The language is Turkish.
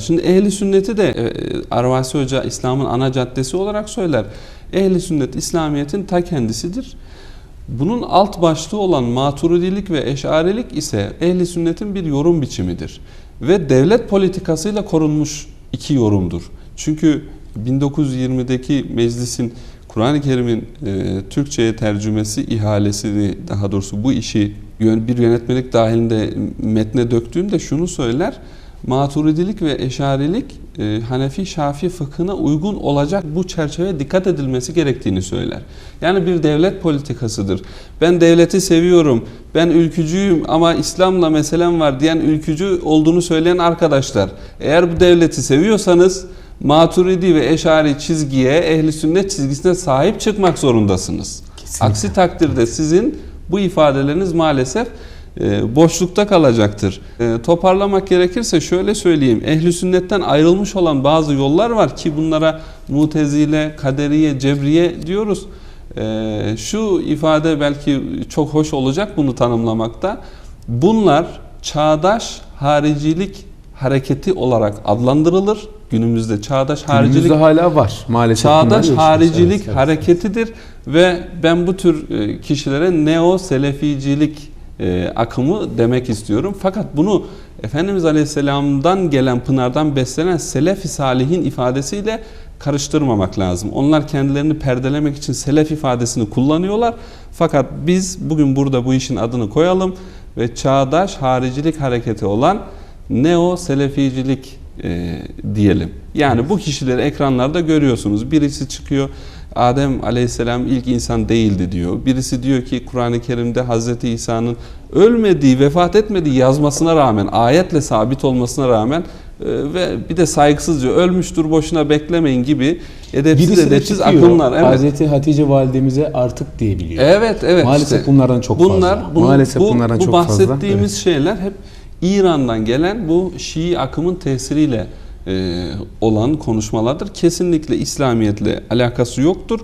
Şimdi ehli sünneti de e, Arvasi Hoca İslam'ın ana caddesi olarak söyler. Ehli sünnet İslamiyet'in ta kendisidir. Bunun alt başlığı olan maturidilik ve eşarilik ise ehli sünnetin bir yorum biçimidir. Ve devlet politikasıyla korunmuş iki yorumdur. Çünkü 1920'deki meclisin Kur'an-ı Kerim'in e, Türkçe'ye tercümesi ihalesini daha doğrusu bu işi bir yönetmelik dahilinde metne döktüğünde şunu söyler. Maturidilik ve eşarilik e, Hanefi Şafi fıkhına uygun olacak bu çerçeve dikkat edilmesi gerektiğini söyler. Yani bir devlet politikasıdır. Ben devleti seviyorum, ben ülkücüyüm ama İslam'la meselem var diyen ülkücü olduğunu söyleyen arkadaşlar. Eğer bu devleti seviyorsanız Maturidi ve Eşari çizgiye, ehli sünnet çizgisine sahip çıkmak zorundasınız. Kesinlikle. Aksi takdirde sizin bu ifadeleriniz maalesef boşlukta kalacaktır. E, toparlamak gerekirse şöyle söyleyeyim. Ehli sünnetten ayrılmış olan bazı yollar var ki bunlara mutezile, kaderiye, cebriye diyoruz. E, şu ifade belki çok hoş olacak bunu tanımlamakta. Bunlar çağdaş haricilik hareketi olarak adlandırılır. Günümüzde çağdaş haricilik Günümüzde hala var maalesef. Çağdaş haricilik Evet, hareketidir ve ben bu tür e, kişilere neo seleficilik e, akımı demek istiyorum. Fakat bunu Efendimiz Aleyhisselam'dan gelen pınardan beslenen selef-i salihin ifadesiyle karıştırmamak lazım. Onlar kendilerini perdelemek için selef ifadesini kullanıyorlar. Fakat biz bugün burada bu işin adını koyalım ve çağdaş haricilik hareketi olan neo seleficilik e, diyelim. Yani bu kişileri ekranlarda görüyorsunuz. Birisi çıkıyor Adem Aleyhisselam ilk insan değildi diyor. Birisi diyor ki Kur'an-ı Kerim'de Hazreti İsa'nın ölmediği, vefat etmediği yazmasına rağmen, ayetle sabit olmasına rağmen e, ve bir de saygısızca ölmüştür boşuna beklemeyin gibi edepsiz Birisi de edepsiz çıkıyor. akımlar. Evet. Hazreti Hatice validemize artık diyebiliyor. Evet, evet. Maalesef işte. bunlardan çok Bunlar, fazla. bunu- Maalesef bu, bunlardan bu çok fazla. bahsettiğimiz şeyler hep İran'dan gelen bu Şii akımın tesiriyle e, olan konuşmalardır. Kesinlikle İslamiyetle alakası yoktur.